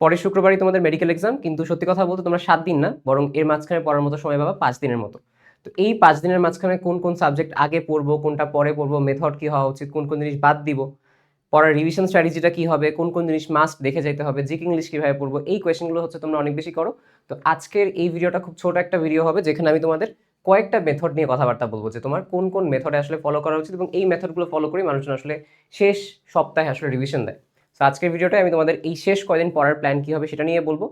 পরের শুক্রবারই তোমাদের medical exam কিন্তু সত্যি কথা বলতে তোমরা সাত দিন না, বরং এর মাঝখানে পড়ার মতো সময় পাবা পাঁচ দিনের মতো। তো এই পাঁচ দিনের মাঝখানে কোন কোন সাবজেক্ট আগে পড়ব, কোনটা পরে পড়ব মেথড কি হওয়া উচিত, কোন কোন জিনিস বাদ দিব, পড়ার রিভিশন স্ট্র্যাটেজিটা কি হবে, কোন কোন জিনিস মাস্ট দেখে যেতে হবে জিক ইংলিশ কীভাবে পড়ব, এই কোয়েশ্চেনগুলো হচ্ছে তোমরা অনেক বেশি করো। তো আজকের এই ভিডিওটা খুব ছোট একটা ভিডিও হবে, যেখানে আমি তোমাদের কয়েকটা মেথড নিয়ে কথাবার্তা বলব, যে তোমার কোন কোন মেথডে আসলে ফলো করা উচিত এবং এই মেথডগুলো ফলো করে মানুষজন আসলে শেষ সপ্তাহে আসলে রিভিশন দেয়। তো আজকের ভিডিওটায় আমি তোমাদের এই শেষ কয়দিন পড়ার প্ল্যান কী হবে সেটা নিয়ে বলব।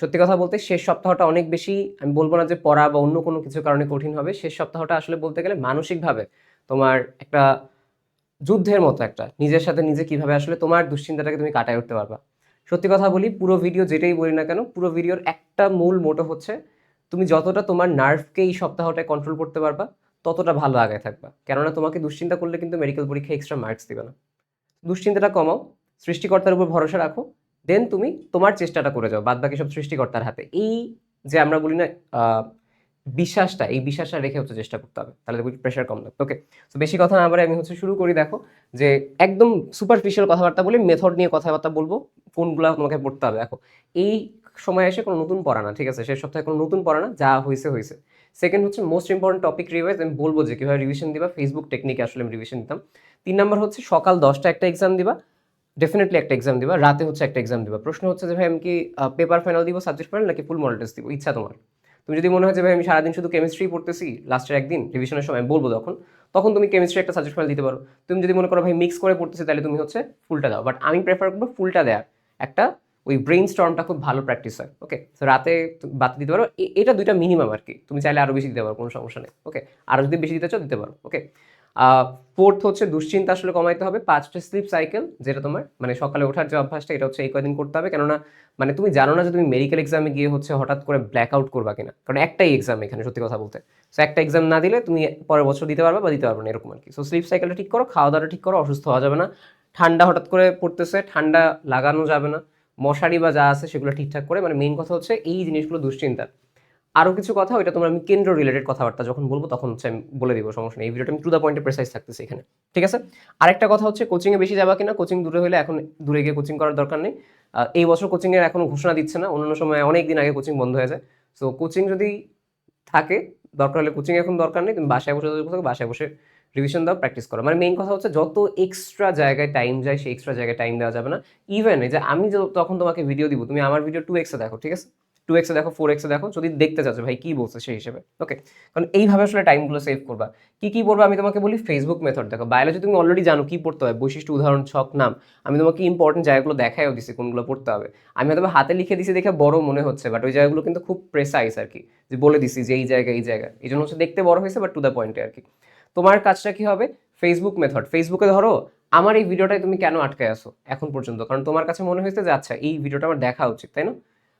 সত্যি কথা বলতে শেষ সপ্তাহটা অনেক বেশি, আমি বলব না যে পড়া বা অন্য কোনো কিছু কারণে কঠিন হবে। শেষ সপ্তাহটা আসলে বলতে গেলে মানসিকভাবে তোমার একটা যুদ্ধের মতো একটা, নিজের সাথে নিজে কীভাবে আসলে তোমার দুশ্চিন্তাটাকে তুমি কাটায় উঠতে পারবা। সত্যি কথা বলি, পুরো ভিডিও যেটাই বলি না কেন, পুরো ভিডিওর একটা মূল মোটো হচ্ছে তুমি যতটা তোমার নার্ভকে এই সপ্তাহটায় কন্ট্রোল করতে পারবা, ততটা ভালো আগে থাকবা। কেননা তোমাকে দুশ্চিন্তা করলে কিন্তু মেডিকেল পরীক্ষায় এক্সট্রা মার্কস দিবে না। দুশ্চিন্তাটা কমাও সৃষ্টিকর্তার উপর ভরসা রাখো দেন তুমি তোমার চেষ্টাটা করে যাও বাদ বাকি সব সৃষ্টিকর্তার হাতে। এই যে আমরা বলি না বিশ্বাসটা, এই বিশ্বাসটা রেখে হচ্ছে চেষ্টা করতে হবে, তাহলে দেখবি প্রেশার কম লাগবে ওকে তো বেশি কথা না বলে আমি হচ্ছে শুরু করি, দেখো, যে একদম সুপারফিশিয়াল কথাবার্তা বলি মেথড নিয়ে কথাবার্তা বলব, কোনগুলো তোমাকে পড়তে হবে, দেখো। এই সময় এসে কোনো নতুন পড়া না, ঠিক আছে? শেষ সপ্তাহে কোনো নতুন পড়া না, যা হয়েছে হয়েছে সেকেন্ড হচ্ছে মোস্ট ইম্পর্টেন্ট টপিক রিভাইজ আমি বলব যে কীভাবে রিভিশন দিবা ফেসবুক টেকনিকে আসলে আমি রিভিশন দিতাম। তিন নম্বর হচ্ছে সকাল দশটা একটা এক্সাম দিবা ডেফিনেটলি একটা এক্সাম দিবা, রাতে হচ্ছে একটা এক্সাম দিবা। প্রশ্ন হচ্ছে যে, ভাই, আমি কি পেপার ফাইনাল দিব সাবজেক্ট ফাইনাল নাকি ফুল মডেল টেস্ট দিব? ইচ্ছা তোমার। তুমি যদি মনে হয় যে, ভাই, আমি সারাদিন শুধু কেমিস্ট্রি পড়তেছি লাস্টের একদিন রিভিশনের সময় বলব তখন তখন তুমি কেমিস্ট্রি একটা সাবজেক্ট ফাইনাল দিতে পারো। তুমি যদি মনে করো, ভাই মিক্স করে পড়তেছি, তাহলে তুমি হচ্ছে ফুলটা দাও। বাট আমি প্রেফার করব ফুলটা দেওয়ার একটা ওই ব্রেইন স্টর্মটা খুব ভালো প্র্যাকটিস হয় ওকে তো রাতে বাদ দিতে পারো। এটা দুইটা মিনিমাম আর কি। তুমি চাইলে আরও বেশি দিতে পারো, কোনো সমস্যা নেই ওকে আরও যদি বেশি দিতে চাও, দিতে পারো ওকে ফোর্থ হচ্ছে দুশ্চিন্তা আসলে কমাইতে হবে। পাঁচটা স্লিপ সাইকেল যেটা তোমার মানে সকালে ওঠার যে অভ্যাসটা, এটা হচ্ছে এই কয়দিন করতে হবে। কেননা মানে তুমি জানো না যে তুমি মেডিকেল এক্সামে গিয়ে হচ্ছে হঠাৎ করে ব্ল্যাক আউট করবা কিনা। কারণ একটাই এক্সাম এখানে সত্যি কথা বলতে। সো একটা এক্সাম না দিলে তুমি পরের বছর দিতে পারবে বা দিতে পারবে না, এরকম আর কি সো স্লিপ সাইকেলটা ঠিক করো খাওয়া দাওয়াটা ঠিক করো, অসুস্থ হওয়া যাবে না। ঠান্ডা হঠাৎ করে পড়তেছে, ঠান্ডা লাগানো যাবে না। মশারি বা যা আছে সেগুলো ঠিকঠাক করে মানে মেইন কথা হচ্ছে এই জিনিসগুলো দুশ্চিন্তা। আরও কিছু কথা ওইটা তোমার আমি কেন্দ্র রিলেটেড কথাবার্তা যখন বলব তখন হচ্ছে আমি বলে দিব সমস্যা নেই। এই ভিডিওটা আমি টু দ্য পয়েন্টে প্রেসাইজ থাকতেছি এখানে। ঠিক আছে? আরেকটা কথা হচ্ছে কোচিংয়ে বেশি যাবা কিনা কোচিং দূরে হলে এখন দূরে গিয়ে কোচিং করার দরকার নেই। এই বছর কোচিংয়ের এখনও ঘোষণা দিচ্ছে না অন্যান্য সময় অনেক দিন আগে কোচিং বন্ধ হয়ে যায়। সো কোচিং যদি থাকে দরকার হলে কোচিং এখন দরকার নেই তুমি বাসায় বসে থাকো, বাসায় বসে রিভিশন দাও প্র্যাকটিস করো। মানে মেইন কথা হচ্ছে যত এক্সট্রা জায়গায় টাইম যায় সেই এক্সট্রা জায়গায় টাইম দেওয়া যাবে না। ইভেন যে আমি তখন তোমাকে ভিডিও দিব তুমি আমার ভিডিও টু এক্সে দেখো ঠিক আছে? টু এক্সে দেখো ফোর এক্সে দেখো, যদি দেখতে চাচ্ছ ভাই কি বলছে সেই হিসেবে। ওকে কারণ এইভাবে আসলে টাইমগুলো সেভ করবা। কি কি পড়বে? আমি তোমাকে বলি ফেসবুক মেথড দেখো। বায়োলজি তুমি অলরেডি জানো কি পড়তে হয় বৈশিষ্ট্য, উদাহরণ, ছক, নাম। আমি তোমাকে ইম্পর্টেন্ট জায়গাগুলো দেখাইও দিছি কোনগুলো পড়তে হবে। আমি হয়তো হাতে লিখে দিছি দেখে বড় মনে হচ্ছে বাট ওই জায়গাগুলো কিন্তু খুব প্রেসাইজ আর কি। যে বলে দিছি যে এই জায়গা এই জায়গা এই জন্য হচ্ছে দেখতে বড় হয়েছে বাট টু দ্য পয়েন্টে আর কি। তোমার কাজটা কি হবে? ফেসবুক মেথড ফেসবুকে ধরো, আমার এই ভিডিওটায় তুমি কেন আটকে আসো এখন পর্যন্ত। কারণ তোমার কাছে মনে হয়েছে যে আচ্ছা এই ভিডিওটা আমার দেখা উচিত, তাই না?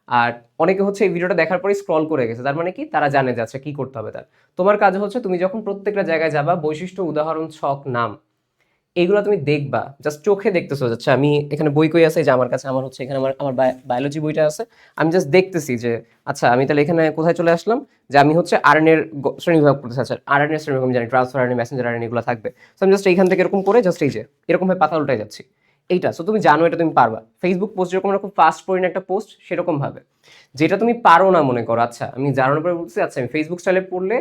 আর অনেকে হচ্ছে এই ভিডিওটা দেখার পরে স্ক্রল করে গেছে। তার মানে কি? তারা জানে যে আচ্ছা কি করতে হবে তার। তোমার কাজ হচ্ছে তুমি যখন প্রত্যেকটা জায়গায় যাবা, বৈশিষ্ট্য, উদাহরণ, ছক, নাম এইগুলো তুমি দেখবা। জাস্ট চোখে দেখতেছো আচ্ছা আমি এখানে বই কই আছে? যে আমার কাছে, আমার হচ্ছে এখানে, আমার আমার বায়োলজি বইটা আছে। আমি জাস্ট দেখতেছি যে আচ্ছা আমি তাহলে এখানে কোথায় চলে আসলাম? যে, আমি হচ্ছে আরএনএর শ্রেণি বিভাগ করতেছি আচ্ছা আরএনএর শ্রেণি বিভাগ, আমি জানি ট্রান্সফার আরএনএ মেসেঞ্জার আরএনএ এগুলো থাকবে। সো আমি জাস্ট এইখান থেকে এরকম করে জাস্ট এই যে, এরকম ভাবে পাতা উল্টাই যাচ্ছি। এইটা সো তুমি জানো এটা তুমি পারবা। ফেসবুক পোস্ট যেরকম আমরা খুব ফাস্ট পড়ি না একটা পোস্ট সেরকম ভাবে। যেটা তুমি পারো না মনে করো আচ্ছা আমি জানানোর পরে বলতেছি আচ্ছা আমি ফেসবুক স্টাইলে পড়লে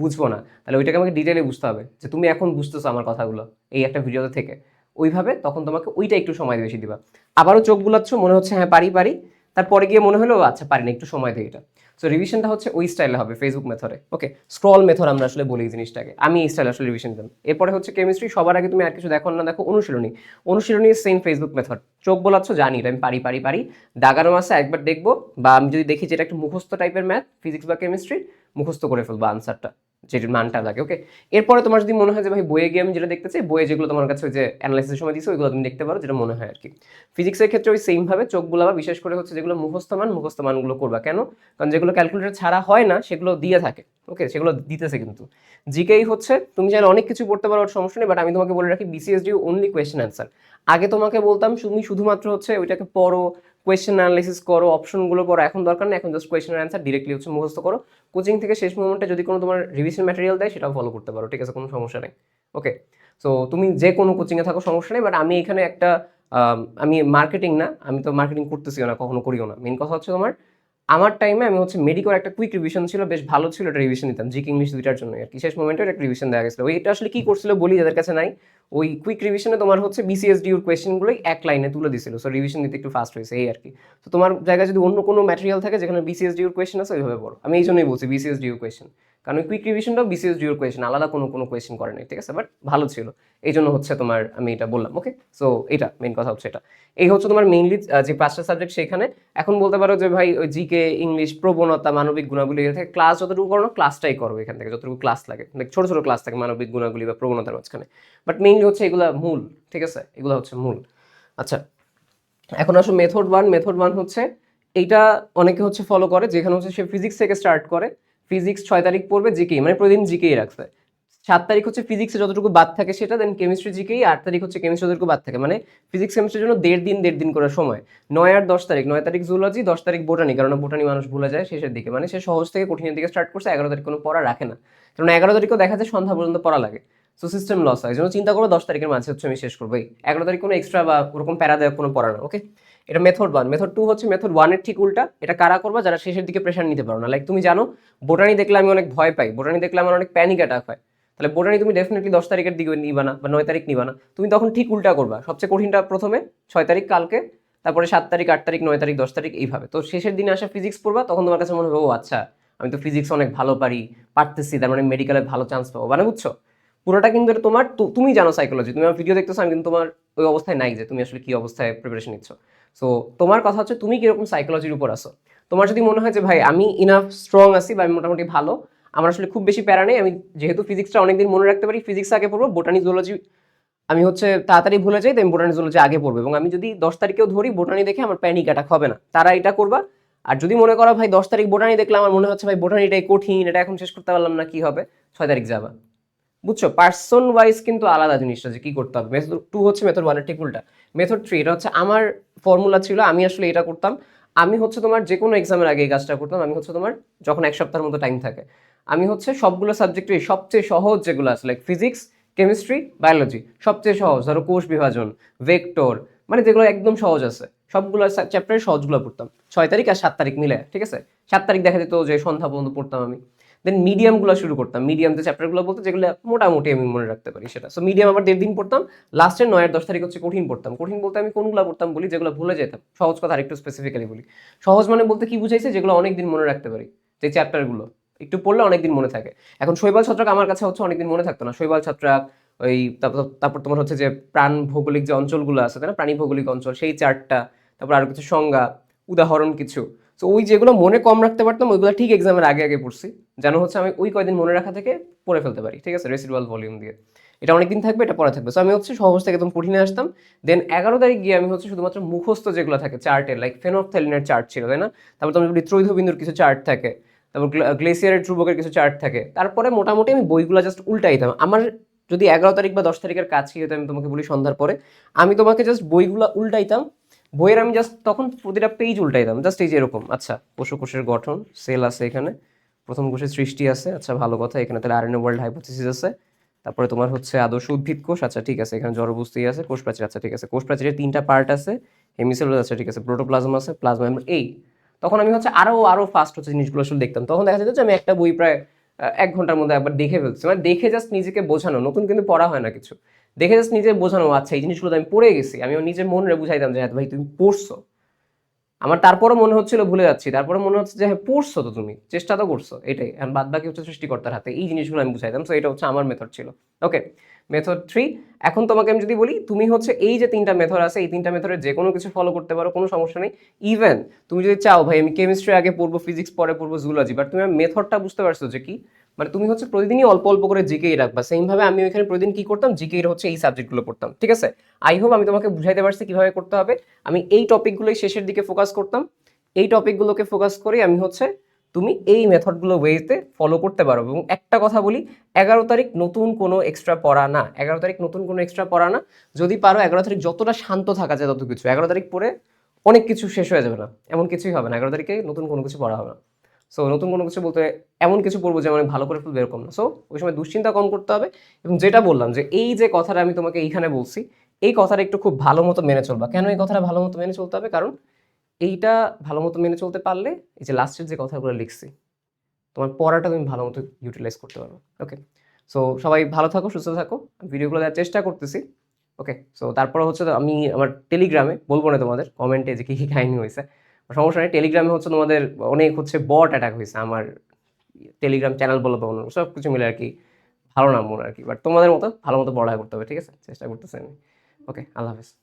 বুঝব না। তাহলে ওইটাকে আমাকে ডিটেলে বুঝতে হবে যে তুমি এখন বুঝতেছো আমার কথাগুলো, এই একটা ভিডিওতে থেকে। ওইভাবে তখন তোমাকে ওইটা একটু সময় বেশি দিবা। আবারও চোখ বুলাচ্ছ, মনে হচ্ছে হ্যাঁ পারি পারি। তারপরে গিয়ে মনে হলো আচ্ছা পারি না, একটু সময় দিই এটা। সো রিভিশনটা হচ্ছে ওই স্টাইলে হবে ফেসবুক মেথডে ওকে স্ক্রল মেথড আমরা আসলে বলি এই জিনিসটাকে। আমি এই স্টাইল আসলে রিভিশন দিলাম। এরপরে হচ্ছে কেমিস্ট্রি সবার আগে তুমি আর কিছু দেখো না দেখো, অনুশীলনী। অনুশীলনী সেম ফেসবুক মেথড চোখ বোলাচ্ছ, জানি, এটা আমি পারি পারি পারি। দাগানো মাসে একবার দেখব, বা আমি যদি দেখি যে এটা একটা মুখস্থ টাইপের ম্যাথ ফিজিক্স বা কেমিস্ট্রি মুখস্থ করে ফেলব আনসারটা যেটির মানটা লাগে ওকে এরপরে তোমার যদি মনে হয় যে, ভাই, বইয়ে গিয়ে আমি যেটা দেখতে চাই, বইয়ে যেগুলো তোমার কাছে ওই যে অ্যানালাইসিসের সময় দিচ্ছে ওইগুলো তুমি দেখতে পারো, যেটা মনে হয় আর কি ফিজিক্সের ক্ষেত্রে ওই সেম ভাবে চোখ বুলাবা, বিশেষ করে হচ্ছে যেগুলো মুখস্থ মান, মুখস্থ মানগুলো করবা। কেন? কারণ যেগুলো ক্যালকুলেটর ছাড়া হয় না, সেগুলো দিয়ে থাকে ওকে সেগুলো দিতেছে কিন্তু। জিকেই হচ্ছে, তুমি চাইলে অনেক কিছু পড়তে পারো, ওর সমস্যা নেই বাট আমি তোমাকে বলে রাখি বিসিএসডি অনলি কোয়েশ্চেন অ্যান্সার আগে তোমাকে বলতাম, তুমি শুধুমাত্র হচ্ছে ওইটাকে পড়ো কোয়েশ্চেন অ্যানালাইসিস করো অপশনগুলো করো, এখন দরকার নেই, এখন জাস্ট কোয়েশ্চেন অ্যান্সার ডিরেক্টলি হচ্ছে মুখস্থ করো। কোচিং থেকে শেষ মুভমেন্টে যদি কোনো তোমার রিভিশন ম্যাটেরিয়াল দেয়, সেটাও ফলো করতে পারো, ঠিক আছে, কোনো সমস্যা নেই। ওকে সো তুমি যে কোনো কোচিংয়ে থাকো, সমস্যা নেই বাট আমি এখানে একটা আমি মার্কেটিং না, আমি তো মার্কেটিং করতেছিও না, কখনো করিও না। মেন কথা হচ্ছে তোমার আমার টাইমে আমি হচ্ছে মেডিকোর একটা কুইক রিভিশন ছিল, বেশ ভালো ছিল এটা রিভিশন নিতাম জিকে ইংলিশ দুইটার জন্য। আর কি, শেষ মোমেন্টে একটা রিভিশন দেওয়া গেছিল। ওইটা আসলে কি করছিল বলি যাদের কাছে নাই, ওই কুইক রিভিশনে তোমার হচ্ছে বিসিএস ডিউর কোয়েশ্চেনগুলোই এক লাইনে তুলে দিছিল। সো রিভিশন দিতে একটু ফাস্ট হয়েছে, এই আর কি। তো তোমার জায়গায় যদি অন্য কোনো ম্যাটেরিয়াল থাকে যেখানে বিসিএস ডিউর কোয়েশ্চেন আছে, ওইভাবে পড়ো। আমি এই জন্যই বলছি বিসিএস ডিউর কোয়েশ্চেন কারণ কুইক রিভিশনটাও বিসিএস ডিউর কোয়েশ্চেন আলাদা কোনো কোনো কোয়েশ্চেন করে নাই, ঠিক আছে? বাট ভালো ছিল। এই জন্য হচ্ছে তোমার আমি এটা বললাম ওকে সো এটা মেইন কথা হচ্ছে এটা। এই হচ্ছে তোমার মেইনলি যে পাঁচটা সাবজেক্ট সেখানে, এখন বলতে পারো যে ভাই, ওই জিকে ইংলিশ প্রবণতা, মানবিক গুণাবলী এখান থেকে ক্লাস যতটুকু করো ক্লাসটাই করো এখান থেকে, যতটুকু ক্লাস লাগে। like ছোট ছোট ক্লাস থাকে মানবিক গুণাবলী বা প্রবণতার মাঝখানে। বাট মেইনলি হচ্ছে এগুলো মূল, ঠিক আছে? এগুলো হচ্ছে মূল। আচ্ছা এখন আসো মেথড ওয়ান মেথড ওয়ান হচ্ছে, এইটা অনেকে হচ্ছে ফলো করে, যেখানে হচ্ছে সে ফিজিক্স থেকে স্টার্ট করে ফিজিক্স ছয় তারিখ পড়বে জিকে মানে প্রতিদিন জিকেই রাখছে। সাত তারিখ হচ্ছে ফিজিক্সে যতটুকু বাদ থাকে সেটা দেন কেমিস্ট্রি জিকেই, আট তারিখ হচ্ছে কেমিস্ট্রি যতটুকু বাদ থাকে। মানে ফিজিক্স কেমিস্ট্রির জন্য দেড় দিন দেড় দিন করার সময়। নয় আর দশ তারিখ, নয় তারিখ জুলজি দশ তারিখ বোটানি কারণ বোটানি মানুষ ভুলে যায় শেষের দিকে। মানে সে সহজ থেকে কঠিনের দিকে স্টার্ট করছে, এগারো তারিখ কোনো পড়া রাখে না। কারণ এগারো তারিখও দেখা যায় সন্ধ্যা পর্যন্ত পড়া লাগে। সো সিস্টেম লস হয়। জন্য চিন্তা করো দশ তারিখের মাঝে হচ্ছে আমি শেষ করব। এগারো তারিখ কোনো এক্সট্রা বা ওরকম প্যারা দেওয়ার কোনো পড়া না ওকে এটা মেথড ওয়ান মেথড টু হচ্ছে মেথড ওয়ানের ঠিক উল্টা। এটা কারা করবা? যারা শেষের দিকে প্রেশার নিতে পারো না। লাইক তুমি জানো, বোটানি দেখলে আমি অনেক ভয় পাই। বোটানি দেখলে আমার অনেক প্যানিক অ্যাটাক হয়। তাহলে বোটানি তুমি ডেফিনেটলি দশ তারিখের দিকে নিবা না বা নয় তারিখ নিবা না। তুমি তখন ঠিক উল্টা করবা। সবচেয়ে কঠিনটা প্রথমে ছয় তারিখ কালকে, তারপরে সাত তারিখ, আট তারিখ, নয় তারিখ, দশ তারিখ এইভাবে। তো শেষের দিনে আসা ফিজিক্স পড়বা, তখন তোমার কাছে মনে হবে, ও আচ্ছা আমি তো ফিজিক্স অনেক ভালো পারি, পারতেছি, তার মানে মেডিকেলে ভালো চান্স পাবো। মানে বুঝছ? পুরোটা কিন্তু এটা তোমার তুমি জানো সাইকোলজি তুমি আমার ভিডিও দেখতেছো, আমি কিন্তু তোমার ওই অবস্থায় নাই যে তুমি আসলে কি অবস্থায় প্রিপারেশন নিচ্ছ। সো তোমার কথা হচ্ছে তুমি কীরকম সাইকোলজির উপর আসো তোমার যদি মনে হয় যে, ভাই, আমি ইনাফ স্ট্রং আছি বা আমি মোটামুটি ভালো, আমার আসলে খুব বেশি প্যারা নেই, আমি যেহেতু ফিজিক্সটা অনেকদিন মনে রাখতে পারি ফিজিক্স আগে পড়ব বোটানি জুলজি আমি হচ্ছে তাড়াতাড়ি ভুলে যাই তো আমি বোটানি জুলজি আগে পড়ব। এবং আমি যদি দশ তারিখেও ধরি বোটানি দেখে আমার প্যানিক অ্যাটাক হবে না। তারা এটা করবা। আর যদি মনে করো, ভাই, দশ তারিখ বোটানি দেখলে আমার মনে হচ্ছে, ভাই বোটানিটাই কঠিন, এটা এখন শেষ করতে পারলাম না, কি হবে? ছয় তারিখ যাবা। বুঝছ? পার্সন ওয়াইজ কিন্তু আলাদা জিনিসটা যে কি করতে হবে। মেথড টু হচ্ছে মেথড ওয়ানের ঠিক উল্টা। মেথড থ্রি এটা হচ্ছে আমার ফর্মুলা ছিল, আমি আসলে এটা করতাম। আমি হচ্ছে তোমার যে কোনো এক্সামের আগে এই কাজটা করতাম। আমি হচ্ছে তোমার যখন এক সপ্তাহের মতো টাইম থাকে। আমি হচ্ছে সবগুলো সাবজেক্টে সবচেয়ে সহজ যেগুলো আছে লাইক ফিজিক্স কেমিস্ট্রি বায়োলজি সবচেয়ে সহজ। ধরো কোষ বিভাজন ভেক্টর মানে যেগুলো একদম সহজ আছে। সবগুলো চ্যাপ্টারের সহজগুলো পড়তাম। ছয় তারিখ আর সাত তারিখ মিলে, ঠিক আছে? সাত তারিখ দেখা যেত যে সন্ধ্যা পর্যন্ত পড়তাম আমি। দেন মিডিয়ামগুলো শুরু করতাম। মিডিয়াম যে চ্যাপ্টারগুলো বলতে যেগুলো মোটামুটি আমি মনে রাখতে পারি সেটা। সো মিডিয়াম আবার দেড় দিন পড়তাম। লাস্টের নয় আর দশ তারিখ হচ্ছে কঠিন পড়তাম। কঠিন বলতে আমি কোনগুলো পড়তাম বলি, যেগুলো ভুলে যেতাম। সহজ কথা আরেকটু স্পেসিফিক্যালি বলি। সহজ মানে বলতে কি বুঝাইছে? যেগুলো অনেক দিন মনে রাখতে পারি, যে চ্যাপ্টারগুলো একটু পড়লে অনেকদিন মনে থাকে। এখন শৈবাল ছত্রাক আমার কাছে হচ্ছে অনেকদিন মনে থাকতো না। শৈবাল ছত্রাক, ওই তারপর তোমার হচ্ছে যে প্রাণ ভৌগোলিক যে অঞ্চলগুলো আছে, তাই না? প্রাণী ভৌগোলিক অঞ্চল, সেই চারটা। তারপর আরও কিছু সংজ্ঞা, উদাহরণ কিছু। তো ওই যেগুলো মনে কম রাখতে পারতাম, ওইগুলো ঠিক এক্সামের আগে আগে পড়ছি। যেন হচ্ছে আমি ওই কয়দিন মনে রাখা থেকে পড়ে ফেলতে পারি, ঠিক আছে? রেসিডুয়াল ভলিউম দিয়ে। এটা অনেকদিন থাকবে, এটা পরে থাকবে। সো আমি হচ্ছে সহজ থেকে একদম কঠিনে আসতাম। দেন এগারো তারিখ গিয়ে আমি হচ্ছে শুধুমাত্র মুখস্থ যেগুলো থাকে চার্টের লাইক ফেনোফথেলিনের চার্ট ছিল, তাই না? তারপর তোমার ত্রৈধবিন্দুর কিছু চার্ট থাকে, তারপর গ্লেসিয়ারের ধ্রুবকের কিছু চার্ট থাকে, তারপরে মোটামুটি আমি বইগুলো জাস্ট উল্টাইতাম আমার যদি এগারো তারিখ বা দশ তারিখের কাছে হতো আমি তোমাকে বলি সন্ধ্যার পরে। আমি তোমাকে জাস্ট বইগুলো উল্টাইতাম বইয়ের আমি জাস্ট তখন প্রতিটা পেজ উল্টাইতাম জাস্ট এই যে এরকম। আচ্ছা কোষের গঠন সেল আছে এখানে, প্রথম কোষের সৃষ্টি আছে আচ্ছা ভালো কথা, এখানে তাহলে আরএনএ ওয়ার্ল্ড হাইপোথিসিস আছে। তারপরে তোমার হচ্ছে আদর্শ উদ্ভিদ কোষ আচ্ছা ঠিক আছে, এখানে জড়বস্তুই আছে, কোষ প্রাচীর আচ্ছা ঠিক আছে, কোষ প্রাচীরের তিনটা পার্ট আছে হেমিসেলুলার আচ্ছা ঠিক আছে প্রোটোপ্লাজম আছে প্লাজমা এই। তখন আমি হচ্ছে আরও আরও ফাস্ট হচ্ছে জিনিসগুলো আসলে দেখতাম। তখন দেখা যেত যে আমি একটা বই প্রায় এক ঘণ্টার মধ্যে একবার দেখে ফেলছি। মানে দেখে জাস্ট নিজেকে বোঝানো, নতুন কিন্তু পড়া হয় না কিছু। দেখে জাস্ট নিজে বোঝানো আচ্ছা এই জিনিসগুলো আমি পড়ে গেছি। আমি নিজের মনে বুঝাইতাম যে হ্যাঁ ভাই, তুমি পড়ছো। আমার তারপরও মনে হচ্ছিল, ভুলে যাচ্ছি তারপরে মনে হচ্ছে যে হ্যাঁ পড়ছো তো তুমি, চেষ্টা তো করছ। এটাই, এখন বাদ বাকি হচ্ছে সৃষ্টিকর্তার হাতে। এই জিনিসগুলো আমি বুঝাইতাম সো এটা হচ্ছে আমার মেথড ছিল। ওকে মেথড থ্রি এখন তোমাকে আমি যদি বলি, তুমি হচ্ছে এই যে তিনটা মেথড আছে, এই তিনটা মেথডের যে কোনো কিছু ফলো করতে পারো, কোনো সমস্যা নেই। ইভেন তুমি যদি চাও, ভাই, আমি কেমিস্ট্রি আগে পড়ব ফিজিক্স পরে পড়ব জুলজি বাট তুমি মেথডটা বুঝতে পারছ যে কি মানে তুমি হচ্ছে প্রতিদিনই অল্প অল্প করে জিকেই রাখবা। সেম ভাবে আমি ওইখানে প্রতিদিন কি করতাম? জিকেই হচ্ছে এই সাবজেক্টগুলো পড়তাম, ঠিক আছে? আই হোপ আমি তোমাকে বুঝাইতে পারছি কীভাবে করতে হবে। আমি এই টপিকগুলোই শেষের দিকে ফোকাস করতাম। এই টপিকগুলোকে ফোকাস করে আমি হচ্ছে তুমি এই মেথডগুলো ওয়েতে ফলো করতে পারো। এবং একটা কথা বলি, এগারো তারিখ নতুন কোনো এক্সট্রা পড়া না। এগারো তারিখ নতুন কোনো এক্সট্রা পড়া না। যদি পারো এগারো তারিখ যতটা শান্ত থাকা যায় তত কিছু। এগারো তারিখ পরে অনেক কিছু শেষ হয়ে যাবে না। এমন কিছুই হবে না। এগারো তারিখে নতুন কোনো কিছু পড়া হবে না। সো নতুন কোনো কিছু বলতে এমন কিছু পড়ব যে মানে ভালো করে ফেলব এরকম না। সো ওই সময় দুশ্চিন্তা কম করতে হবে এবং যেটা বললাম যে এই যে কথাটা আমি তোমাকে এইখানে বলছি, এই কথাটা একটু খুব ভালো মতো মেনে চলবা। কেন এই কথাটা ভালো মতো মেনে চলতে হবে? কারণ এইটা ভালো মতো মেনে চলতে পারলে এই যে লাস্টের যে কথাগুলো লিখছি, তোমার পড়াটা তুমি ভালো মতো ইউটিলাইজ করতে পারবে। ওকে সো সবাই ভালো থাকো, সুস্থ থাকো। ভিডিওগুলো দেওয়ার চেষ্টা করতেছি। ওকে সো তারপর হচ্ছে আমি আমার টেলিগ্রামে বলব না তোমাদের কমেন্টে যে কী কী কাহিনী হয়েছে। সমস্যা নেই টেলিগ্রামে হচ্ছে তোমাদের অনেক হচ্ছে বট অ্যাটাক হয়েছে, আমার টেলিগ্রাম চ্যানেল বলো তো অন্য সব কিছু মিলে আর কি ভালো নাম মনে আর কি বাট তোমাদের মতো ভালো মতো পড়া করতে হবে, ঠিক আছে? চেষ্টা করতেছি আমি। ওকে আল্লাহ হাফিজ।